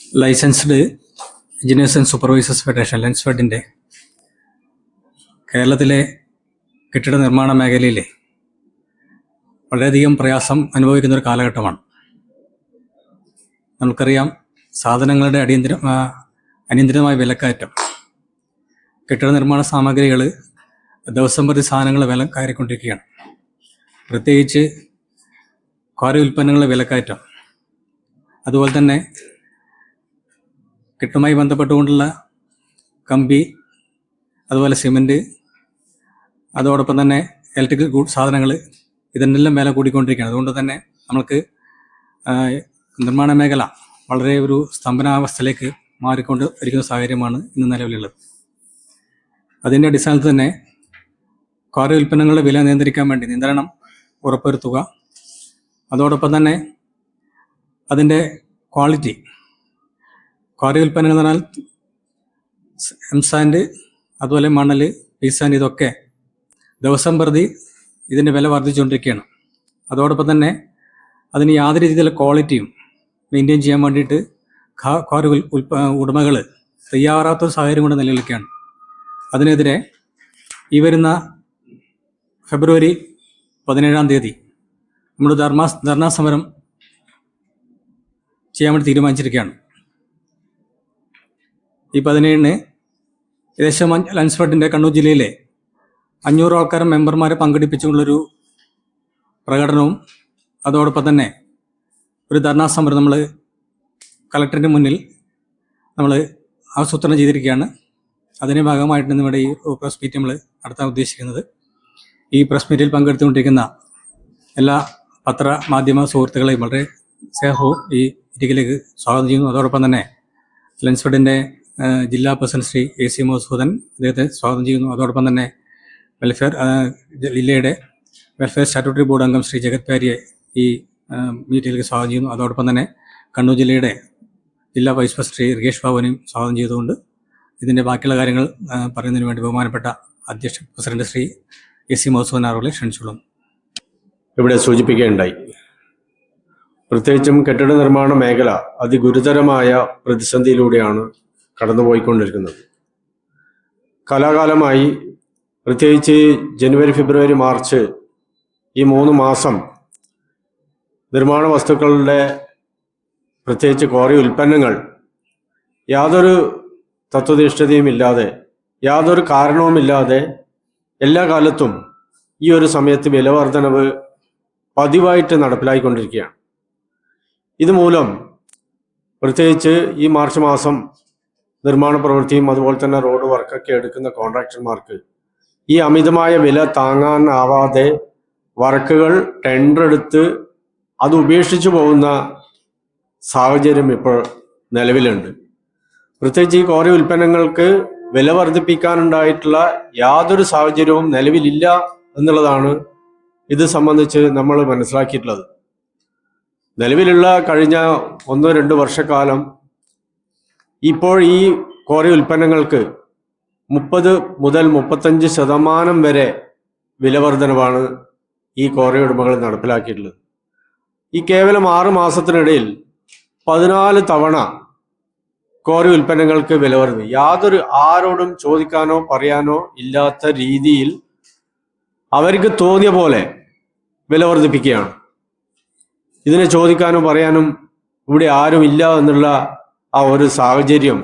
Licensed engineers and supervisors federation ലെൻസ്ഫെഡിന്റെ കേരളത്തിലെ കെട്ടിട നിർമ്മാണ മേഖലയിലെ വളരെയധികം പ്രയാസം അനുഭവിക്കുന്ന ഒരു കാലഘട്ടമാണ്. നമുക്കറിയാം സാധനങ്ങളുടെ അടിയന്തര അനിയന്ത്രിതമായ വിലക്കയറ്റം കെട്ടിട നിർമ്മാണ സാമഗ്രികൾ ദിവസം പ്രതി സാധനങ്ങൾ വില കയറിക്കൊണ്ടിരിക്കുകയാണ്. പ്രത്യേകിച്ച് ക്വാറി ഉൽപ്പന്നങ്ങളുടെ വിലക്കയറ്റം അതുപോലെ തന്നെ കെട്ടുമായി ബന്ധപ്പെട്ടുകൊണ്ടുള്ള കമ്പി അതുപോലെ സിമന്റ് അതോടൊപ്പം തന്നെ ഇലക്ട്രിക്കൽ ഗുഡ് സാധനങ്ങൾ ഇതിനെല്ലാം വില കൂടിക്കൊണ്ടിരിക്കുകയാണ്. അതുകൊണ്ട് തന്നെ നമുക്ക് നിർമ്മാണ മേഖല വളരെ ഒരു സ്തംഭനാവസ്ഥയിലേക്ക് മാറിക്കൊണ്ട് ഇരിക്കുന്ന സാഹചര്യമാണ് ഇന്ന് നിലവിലുള്ളത്. അതിന്റെ അടിസ്ഥാനത്തിൽ തന്നെ ക്വാറി ഉൽപ്പന്നങ്ങളുടെ വില നിയന്ത്രിക്കാൻ വേണ്ടി നിയന്ത്രണം ഉറപ്പുവരുത്തുക. അതോടൊപ്പം തന്നെ അതിന്റെ ക്വാളിറ്റി ക്വാറി ഉൽപ്പന്നങ്ങൾ എന്ന് പറഞ്ഞാൽ എം സാൻഡ് അതുപോലെ മണൽ പീസാൻഡ് ഇതൊക്കെ ദിവസം പ്രതി ഇതിന്റെ വില വർദ്ധിച്ചുകൊണ്ടിരിക്കുകയാണ്. അതോടൊപ്പം തന്നെ അതിന് യാതൊരു രീതിയിലുള്ള ക്വാളിറ്റിയും മെയിന്റെയിൻ ചെയ്യാൻ വേണ്ടിയിട്ട് ക്വാറി ഉൽ ഉൽപ്പ ഉടമകൾ തയ്യാറാത്തൊരു സാഹചര്യം കൊണ്ട് നിലനിൽക്കുകയാണ്. അതിനെതിരെ ഈ വരുന്ന ഫെബ്രുവരി പതിനേഴാം തീയതി നമ്മൾ ധർമാ ധർണാ സമരം ചെയ്യാൻ വേണ്ടി തീരുമാനിച്ചിരിക്കുകയാണ്. ഈ പതിനേഴിന് ഏകദേശം ലൻസ്ഫർട്ടിന്റെ കണ്ണൂർ ജില്ലയിലെ അഞ്ഞൂറ് ആൾക്കാരും മെമ്പർമാരെ പങ്കെടുപ്പിച്ചുകൊണ്ടുള്ളൊരു പ്രകടനവും അതോടൊപ്പം തന്നെ ഒരു ധർണാ സമരം നമ്മൾ കളക്ടറിന്റെ മുന്നിൽ നമ്മൾ ആസൂത്രണം ചെയ്തിരിക്കുകയാണ്. അതിന്റെ ഭാഗമായിട്ട് നമ്മുടെ ഈ പ്രസ് മീറ്റ് നമ്മൾ നടത്താൻ ഉദ്ദേശിക്കുന്നത്. ഈ പ്രസ് മീറ്റിൽ പങ്കെടുത്തുകൊണ്ടിരിക്കുന്ന എല്ലാ പത്ര മാധ്യമ സുഹൃത്തുക്കളെയും വളരെ സ്നേഹവും ഈ ഇരിക്കലേക്ക് സ്വാഗതം ചെയ്യുന്നു. അതോടൊപ്പം തന്നെ ലെൻസ്ഫെഡിന്റെ ജില്ലാ president Shri A C Madhusudan അദ്ദേഹത്തെ സ്വാഗതം ചെയ്യുന്നു. അതോടൊപ്പം തന്നെ വെൽഫെയർ ജില്ലയുടെ വെൽഫെയർ സ്റ്റാറ്റ്യൂട്ടറി ബോർഡ് അംഗം ശ്രീ ജഗത് പാരിയെ ഈ മീറ്റിലേക്ക് സ്വാഗതം ചെയ്യുന്നു. അതോടൊപ്പം തന്നെ കണ്ണൂർ ജില്ലയുടെ ജില്ലാ വൈസ് പ്രസിഡന്റ് ശ്രീ റികേഷ് ബാബുവിനെയും സ്വാഗതം ചെയ്തുകൊണ്ട് ഇതിന്റെ ബാക്കിയുള്ള കാര്യങ്ങൾ പറയുന്നതിന് വേണ്ടി ബഹുമാനപ്പെട്ട അധ്യക്ഷ president Shri A C Madhusudan ആറുകളെ ക്ഷണിച്ചോളും ഇവിടെ സൂചിപ്പിക്കുകയുണ്ടായി പ്രത്യേകിച്ചും കെട്ടിട നിർമ്മാണ മേഖല അതിഗുരുതരമായ പ്രതിസന്ധിയിലൂടെയാണ് കടന്നുപോയിക്കൊണ്ടിരിക്കുന്നത്. കലാകാലമായി പ്രത്യേകിച്ച് ജനുവരി ഫെബ്രുവരി മാർച്ച് ഈ മൂന്ന് മാസം നിർമ്മാണ വസ്തുക്കളുടെ പ്രത്യേകിച്ച് കോറി ഉൽപ്പന്നങ്ങൾ യാതൊരു തത്വനിഷ്ഠതയും ഇല്ലാതെ യാതൊരു കാരണവുമില്ലാതെ എല്ലാ കാലത്തും ഈ ഒരു സമയത്ത് വില വർധനവ് പതിവായിട്ട് നടപ്പിലായിക്കൊണ്ടിരിക്കുകയാണ്. ഇതുമൂലം പ്രത്യേകിച്ച് ഈ മാർച്ച് മാസം നിർമ്മാണ പ്രവൃത്തിയും അതുപോലെ തന്നെ റോഡ് വർക്കൊക്കെ എടുക്കുന്ന കോൺട്രാക്ടർമാർക്ക് ഈ അമിതമായ വില താങ്ങാനാവാതെ വർക്കുകൾ ടെൻഡർ എടുത്ത് അത് ഉപേക്ഷിച്ചു പോകുന്ന സാഹചര്യം ഇപ്പോൾ നിലവിലുണ്ട്. പ്രത്യേകിച്ച് ഈ കോറി ഉൽപ്പന്നങ്ങൾക്ക് വില വർദ്ധിപ്പിക്കാനുണ്ടായിട്ടുള്ള യാതൊരു സാഹചര്യവും നിലവിലില്ല എന്നുള്ളതാണ് ഇത് സംബന്ധിച്ച് നമ്മൾ മനസ്സിലാക്കിയിട്ടുള്ളത്. നിലവിലുള്ള കഴിഞ്ഞ ഒന്നോ രണ്ടോ വർഷക്കാലം ഇപ്പോൾ ഈ കോറി ഉൽപ്പന്നങ്ങൾക്ക് മുപ്പത് മുതൽ മുപ്പത്തഞ്ച് ശതമാനം വരെ വില വർധനവാണ് ഈ കോറി ഉടമകൾ നടപ്പിലാക്കിയിട്ടുള്ളത്. ഈ കേവലം ആറ് മാസത്തിനിടയിൽ പതിനാല് തവണ കോറി ഉൽപ്പന്നങ്ങൾക്ക് വില യാതൊരു ആരോടും ചോദിക്കാനോ പറയാനോ ഇല്ലാത്ത രീതിയിൽ അവർക്ക് തോന്നിയ പോലെ വില വർദ്ധിപ്പിക്കുകയാണ് ഇതിനെ ചോദിക്കാനും പറയാനും ഇവിടെ ആരും ഇല്ല എന്നുള്ള ആ ഒരു സാഹചര്യം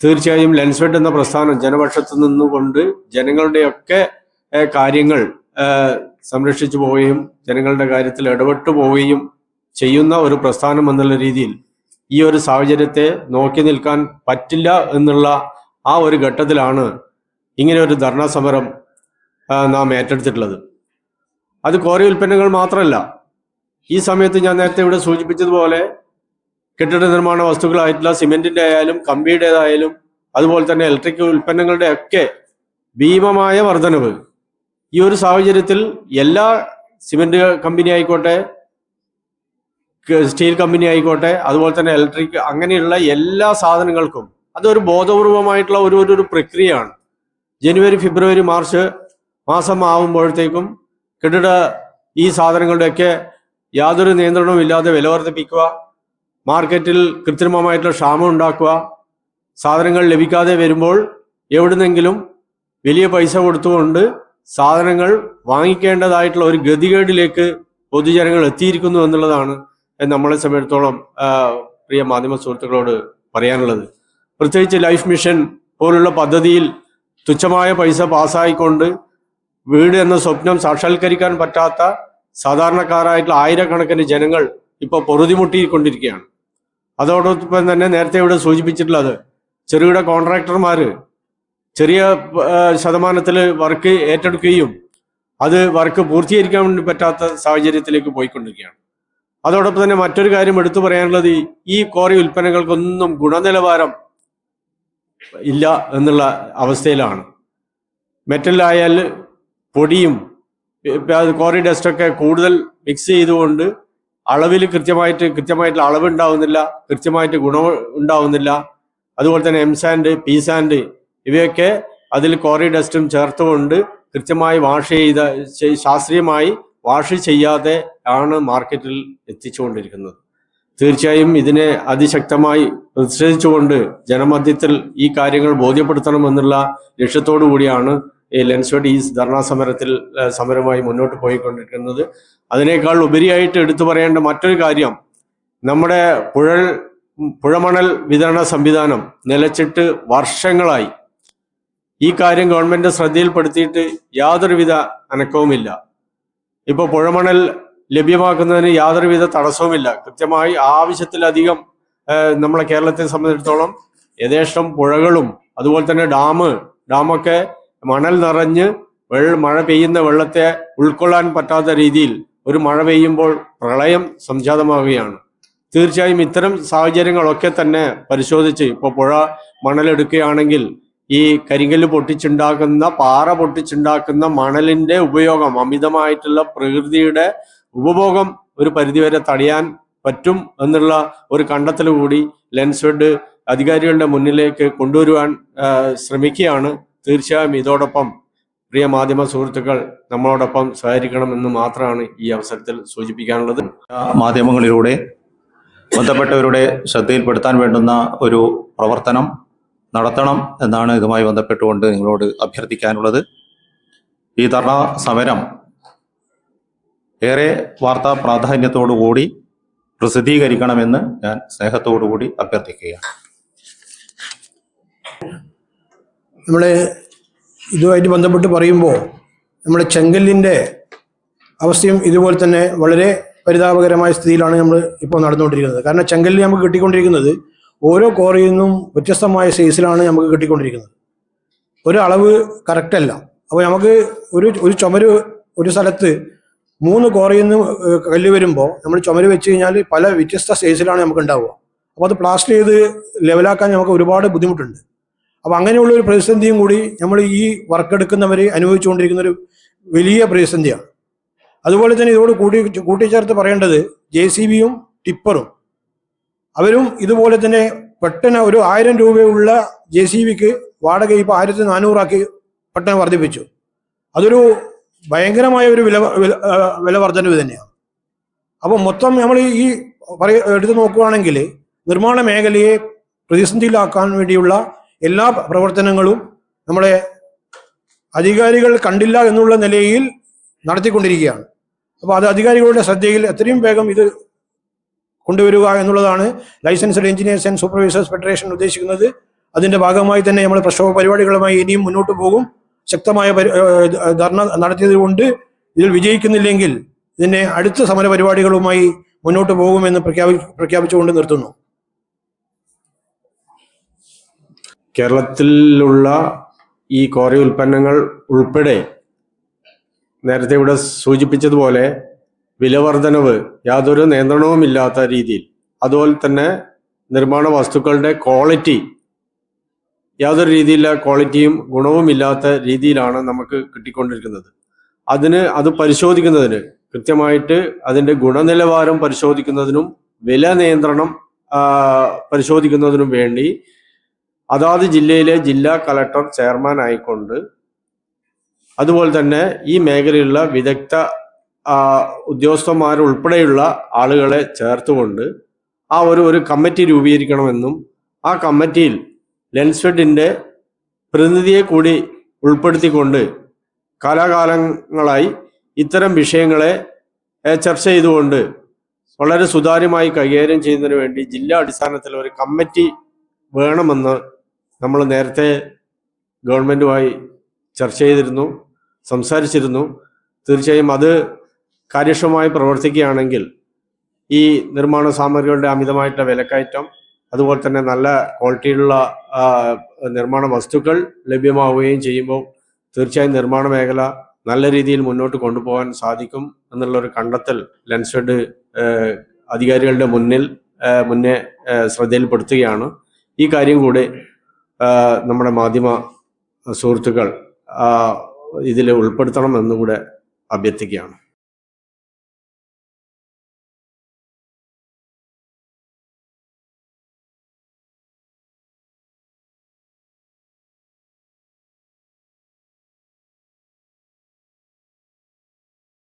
തീർച്ചയായും ലെൻസ്വെഡ് എന്ന പ്രസ്ഥാനം ജനപക്ഷത്ത് നിന്നുകൊണ്ട് ജനങ്ങളുടെയൊക്കെ കാര്യങ്ങൾ സംരക്ഷിച്ചു പോവുകയും ജനങ്ങളുടെ കാര്യത്തിൽ ഇടപെട്ടു പോവുകയും ചെയ്യുന്ന ഒരു പ്രസ്ഥാനം എന്നുള്ള രീതിയിൽ ഈ ഒരു സാഹചര്യത്തെ നോക്കി നിൽക്കാൻ പറ്റില്ല എന്നുള്ള ആ ഒരു ഘട്ടത്തിലാണ് ഇങ്ങനെ ഒരു ധർണാ സമരം നാം ഏറ്റെടുത്തിട്ടുള്ളത്. അത് കോറി ഉൽപ്പന്നങ്ങൾ മാത്രമല്ല. ഈ സമയത്ത് ഞാൻ നേരത്തെ ഇവിടെ സൂചിപ്പിച്ചതുപോലെ കെട്ടിട നിർമ്മാണ വസ്തുക്കളായിട്ടുള്ള സിമെന്റിന്റെ ആയാലും കമ്പിയുടേതായാലും അതുപോലെ തന്നെ ഇലക്ട്രിക് ഉൽപ്പന്നങ്ങളുടെ ഒക്കെ ഭീമമായ വർധനവ്. ഈ ഒരു സാഹചര്യത്തിൽ എല്ലാ സിമെന്റ് കമ്പനി ആയിക്കോട്ടെ സ്റ്റീൽ കമ്പനി ആയിക്കോട്ടെ അതുപോലെ തന്നെ ഇലക്ട്രിക് അങ്ങനെയുള്ള എല്ലാ സാധനങ്ങൾക്കും അതൊരു ബോധപൂർവമായിട്ടുള്ള ഒരു ഒരു പ്രക്രിയയാണ്. ജനുവരി ഫെബ്രുവരി മാർച്ച് മാസം ആവുമ്പോഴത്തേക്കും കെട്ടിട ഈ സാധനങ്ങളുടെയൊക്കെ യാതൊരു നിയന്ത്രണവും ഇല്ലാതെ വില വർദ്ധിപ്പിക്കുക മാർക്കറ്റിൽ കൃത്രിമമായിട്ടുള്ള ക്ഷാമം ഉണ്ടാക്കുക സാധനങ്ങൾ ലഭിക്കാതെ വരുമ്പോൾ എവിടുന്നെങ്കിലും വലിയ പൈസ കൊടുത്തുകൊണ്ട് സാധനങ്ങൾ വാങ്ങിക്കേണ്ടതായിട്ടുള്ള ഒരു ഗതികേടിലേക്ക് പൊതുജനങ്ങൾ എത്തിയിരിക്കുന്നു എന്നുള്ളതാണ് നമ്മളെ സംബന്ധിച്ചിടത്തോളം പ്രിയ മാധ്യമ സുഹൃത്തുക്കളോട് പറയാനുള്ളത്. പ്രത്യേകിച്ച് ലൈഫ് മിഷൻ പോലുള്ള പദ്ധതിയിൽ തുച്ഛമായ പൈസ പാസ്സായിക്കൊണ്ട് വീട് എന്ന സ്വപ്നം സാക്ഷാത്കരിക്കാൻ പറ്റാത്ത സാധാരണക്കാരായിട്ടുള്ള ആയിരക്കണക്കിന് ജനങ്ങൾ ഇപ്പോൾ പൊറുതിമുട്ടിക്കൊണ്ടിരിക്കുകയാണ്. അതോടൊപ്പം തന്നെ നേരത്തെ ഇവിടെ സൂചിപ്പിച്ചിട്ടുള്ളത് ചെറുകിട കോൺട്രാക്ടർമാർ ചെറിയ ശതമാനത്തിൽ വർക്ക് ഏറ്റെടുക്കുകയും അത് വർക്ക് പൂർത്തീകരിക്കാൻ വേണ്ടി പറ്റാത്ത സാഹചര്യത്തിലേക്ക് പോയിക്കൊണ്ടിരിക്കുകയാണ്. അതോടൊപ്പം തന്നെ മറ്റൊരു കാര്യം എടുത്തു പറയാനുള്ളത് ഈ- കോറി ഉൽപ്പന്നങ്ങൾക്കൊന്നും ഗുണനിലവാരം ഇല്ല എന്നുള്ള അവസ്ഥയിലാണ്. മെറ്റലായാൽ പൊടിയും കോറി ഡസ്റ്റൊക്കെ കൂടുതൽ മിക്സ് ചെയ്തുകൊണ്ട് അളവിൽ കൃത്യമായിട്ട് കൃത്യമായിട്ടുള്ള അളവ് ഉണ്ടാവുന്നില്ല കൃത്യമായിട്ട് ഗുണം ഉണ്ടാവുന്നില്ല. അതുപോലെ തന്നെ എം സാൻഡ് പി സാൻഡ് ഇവയൊക്കെ അതിൽ കോറി ഡസ്റ്റും ചേർത്തുകൊണ്ട് കൃത്യമായി വാഷ് ചെയ്ത ശാസ്ത്രീയമായി വാഷ് ചെയ്യാതെ ആണ് മാർക്കറ്റിൽ എത്തിച്ചുകൊണ്ടിരിക്കുന്നത്. തീർച്ചയായും ഇതിനെ അതിശക്തമായി പ്രതിഷേധിച്ചുകൊണ്ട് ജനമധ്യത്തിൽ ഈ കാര്യങ്ങൾ ബോധ്യപ്പെടുത്തണമെന്നുള്ള ലക്ഷ്യത്തോടു കൂടിയാണ് ഈ ലെൻസ്വെഡ് ഈ ധർണാ സമരത്തിൽ സമരമായി മുന്നോട്ട് പോയിക്കൊണ്ടിരിക്കുന്നത്. അതിനേക്കാൾ ഉപരിയായിട്ട് എടുത്തു പറയേണ്ട മറ്റൊരു കാര്യം നമ്മുടെ പുഴൽ പുഴമണൽ വിതരണ സംവിധാനം നിലച്ചിട്ട് വർഷങ്ങളായി ഈ കാര്യം ഗവൺമെന്റ് ശ്രദ്ധയിൽപ്പെടുത്തിയിട്ട് യാതൊരുവിധ അനക്കവുമില്ല. ഇപ്പോൾ പുഴമണൽ ലഭ്യമാക്കുന്നതിന് യാതൊരുവിധ തടസ്സവുമില്ല. കൃത്യമായി ആവശ്യത്തിലധികം നമ്മളെ കേരളത്തെ സംബന്ധിച്ചിടത്തോളം യഥേഷ്ടം പുഴകളും അതുപോലെ തന്നെ ഡാം ഡാമൊക്കെ മണൽ നിറഞ്ഞ് വെള്ള മഴ പെയ്യുന്ന വെള്ളത്തെ ഉൾക്കൊള്ളാൻ പറ്റാത്ത രീതിയിൽ ഒരു മഴ പെയ്യുമ്പോൾ പ്രളയം സംജാതമാവുകയാണ്. തീർച്ചയായും ഇത്തരം സാഹചര്യങ്ങളൊക്കെ തന്നെ പരിശോധിച്ച് ഇപ്പോൾ പുഴ മണലെടുക്കുകയാണെങ്കിൽ ഈ കരിങ്കല്ല് പൊട്ടിച്ചുണ്ടാക്കുന്ന പാറ പൊട്ടിച്ചുണ്ടാക്കുന്ന മണലിന്റെ ഉപയോഗം അമിതമായിട്ടുള്ള പ്രകൃതിയുടെ ഉപഭോഗം ഒരു പരിധിവരെ തടയാൻ പറ്റും എന്നുള്ള ഒരു കണ്ടെത്തൽ കൂടി ലെൻസ്വെഡ് അധികാരികളുടെ മുന്നിലേക്ക് കൊണ്ടുവരുവാൻ ശ്രമിക്കുകയാണ്. തീർച്ചയായും ഇതോടൊപ്പം പ്രിയ മാധ്യമ സുഹൃത്തുക്കൾ നമ്മളോടൊപ്പം സഹകരിക്കണം എന്ന് മാത്രമാണ് ഈ അവസരത്തിൽ സൂചിപ്പിക്കാനുള്ളത്. മാധ്യമങ്ങളിലൂടെ ബന്ധപ്പെട്ടവരുടെ ശ്രദ്ധയിൽപ്പെടുത്താൻ വേണ്ടുന്ന ഒരു പ്രവർത്തനം നടത്തണം എന്നാണ് ഇതുമായി ബന്ധപ്പെട്ടുകൊണ്ട് നിങ്ങളോട് അഭ്യർത്ഥിക്കാനുള്ളത്. ഈ ധർണ സമരം ഏറെ വാർത്താ പ്രാധാന്യത്തോടു കൂടി പ്രസിദ്ധീകരിക്കണമെന്ന് ഞാൻ സ്നേഹത്തോടു കൂടി അഭ്യർത്ഥിക്കുകയാണ്. നമ്മൾ ഇതുമായിട്ട് ബന്ധപ്പെട്ട് പറയുമ്പോൾ നമ്മുടെ ചെങ്കല്ലിന്റെ അവസ്ഥയും ഇതുപോലെ തന്നെ വളരെ പരിതാപകരമായ സ്ഥിതിയിലാണ് നമ്മൾ ഇപ്പോൾ നടന്നുകൊണ്ടിരിക്കുന്നത്. കാരണം ചെങ്കല്ല് നമുക്ക് കിട്ടിക്കൊണ്ടിരിക്കുന്നത് ഓരോ കോറിയിൽ നിന്നും വ്യത്യസ്തമായ സൈസിലാണ് നമുക്ക് കിട്ടിക്കൊണ്ടിരിക്കുന്നത്. ഒരു അളവ് കറക്റ്റല്ല അപ്പോൾ നമുക്ക് ഒരു ഒരു ചുമര് ഒരു സ്ഥലത്ത് മൂന്ന് കോറിയിൽ നിന്ന് കല്ല് വരുമ്പോൾ നമ്മൾ ചുമര് വെച്ച് കഴിഞ്ഞാൽ പല വ്യത്യസ്ത സൈസിലാണ് നമുക്ക് ഉണ്ടാവുക. അപ്പോൾ അത് പ്ലാസ്റ്റർ ചെയ്ത് ലെവലാക്കാൻ നമുക്ക് ഒരുപാട് ബുദ്ധിമുട്ടുണ്ട്. അപ്പോൾ അങ്ങനെയുള്ള ഒരു പ്രതിസന്ധിയും കൂടി നമ്മൾ ഈ വർക്ക് എടുക്കുന്നവർ അനുഭവിച്ചുകൊണ്ടിരിക്കുന്ന ഒരു വലിയ പ്രതിസന്ധിയാണ്. അതുപോലെ തന്നെ ഇതോട് കൂട്ടി കൂട്ടിച്ചേർത്ത് പറയേണ്ടത് ജെ സി ബിയും ടിപ്പറും. അവരും ഇതുപോലെ തന്നെ പെട്ടെന്ന് ഒരു ആയിരം രൂപയുള്ള ജെ സി ബിക്ക് വാടക ഇപ്പോൾ ആയിരത്തി നാനൂറാക്കി പെട്ടെന്ന് വർദ്ധിപ്പിച്ചു. അതൊരു ഭയങ്കരമായ ഒരു വില വില വർധനവ് തന്നെയാണ്. അപ്പോൾ മൊത്തം നമ്മൾ ഈ പറയ എടുത്തു നോക്കുകയാണെങ്കിൽ നിർമ്മാണ മേഖലയെ പ്രതിസന്ധിയിലാക്കാൻ വേണ്ടിയുള്ള എല്ലാ പ്രവർത്തനങ്ങളും നമ്മളെ അധികാരികൾ കണ്ടില്ല എന്നുള്ള നിലയിൽ നടത്തിക്കൊണ്ടിരിക്കുകയാണ്. അപ്പോൾ അത് അധികാരികളുടെ ശ്രദ്ധയിൽ എത്രയും വേഗം ഇത് കൊണ്ടുവരിക എന്നുള്ളതാണ് licensed engineers and supervisors federation ഉദ്ദേശിക്കുന്നത്. അതിന്റെ ഭാഗമായി തന്നെ നമ്മൾ പ്രക്ഷോഭ പരിപാടികളുമായി ഇനിയും മുന്നോട്ട് പോകും. ശക്തമായ ധർണ നടത്തിയത് കൊണ്ട് ഇതിൽ വിജയിക്കുന്നില്ലെങ്കിൽ ഇതിനെ അടുത്ത സമര പരിപാടികളുമായി മുന്നോട്ട് പോകുമെന്ന് പ്രഖ്യാപി പ്രഖ്യാപിച്ചുകൊണ്ട് നിർത്തുന്നു. കേരളത്തിലുള്ള ഈ കോറി ഉൽപ്പന്നങ്ങൾ ഉൾപ്പെടെ നേരത്തെ ഇവിടെ സൂചിപ്പിച്ചതുപോലെ വിലവർധനവ് യാതൊരു നിയന്ത്രണവുമില്ലാത്ത രീതിയിൽ അതുപോലെ തന്നെ നിർമ്മാണ വസ്തുക്കളുടെ ക്വാളിറ്റി യാതൊരു രീതിയിലുള്ള ക്വാളിറ്റിയും ഗുണവുമില്ലാത്ത രീതിയിലാണ് നമുക്ക് കിട്ടിക്കൊണ്ടിരിക്കുന്നത്. അതിന് അത് പരിശോധിക്കുന്നതിന് കൃത്യമായിട്ട് അതിന്റെ ഗുണനിലവാരം പരിശോധിക്കുന്നതിനും വില നിയന്ത്രണം പരിശോധിക്കുന്നതിനും വേണ്ടി അതാത് ജില്ലയിലെ ജില്ലാ കളക്ടർ ചെയർമാൻ ആയിക്കൊണ്ട് അതുപോലെ തന്നെ ഈ മേഖലയിലുള്ള വിദഗ്ധ ഉദ്യോഗസ്ഥന്മാരുൾപ്പെടെയുള്ള ആളുകളെ ചേർത്തുകൊണ്ട് ആ ഒരു ഒരു കമ്മിറ്റി രൂപീകരിക്കണമെന്നും ആ കമ്മിറ്റിയിൽ ലെൻസ്ഫെഡിന്റെ പ്രതിനിധിയെ കൂടി ഉൾപ്പെടുത്തിക്കൊണ്ട് കാലാകാലങ്ങളായി ഇത്തരം വിഷയങ്ങളെ ചർച്ച ചെയ്തുകൊണ്ട് വളരെ സുതാര്യമായി കൈകാര്യം ചെയ്യുന്നതിന് വേണ്ടി ജില്ലാ അടിസ്ഥാനത്തിൽ ഒരു കമ്മിറ്റി വേണമെന്ന് നമ്മൾ നേരത്തെ ഗവൺമെന്റുമായി ചർച്ച ചെയ്തിരുന്നു സംസാരിച്ചിരുന്നു. തീർച്ചയായും അത് കാര്യക്ഷമമായി പ്രവർത്തിക്കുകയാണെങ്കിൽ ഈ നിർമ്മാണ സാമഗ്രികളുടെ അമിതമായിട്ടുള്ള വിലക്കയറ്റം അതുപോലെ തന്നെ നല്ല ക്വാളിറ്റിയിലുള്ള നിർമ്മാണ വസ്തുക്കൾ ലഭ്യമാവുകയും ചെയ്യുമ്പോൾ തീർച്ചയായും നിർമ്മാണ മേഖല നല്ല രീതിയിൽ മുന്നോട്ട് കൊണ്ടുപോകാൻ സാധിക്കും എന്നുള്ളൊരു കണ്ടെത്തൽ ലെൻസ്ഫെഡ് അധികാരികളുടെ മുന്നിൽ മുന്നേ ശ്രദ്ധയിൽപ്പെടുത്തുകയാണ്. ഈ കാര്യം കൂടി നമ്മുടെ മാധ്യമ സുഹൃത്തുക്കൾ ഇതിൽ ഉൾപ്പെടുത്തണം എന്നുകൂടെ അഭ്യർത്ഥിക്കുകയാണ്.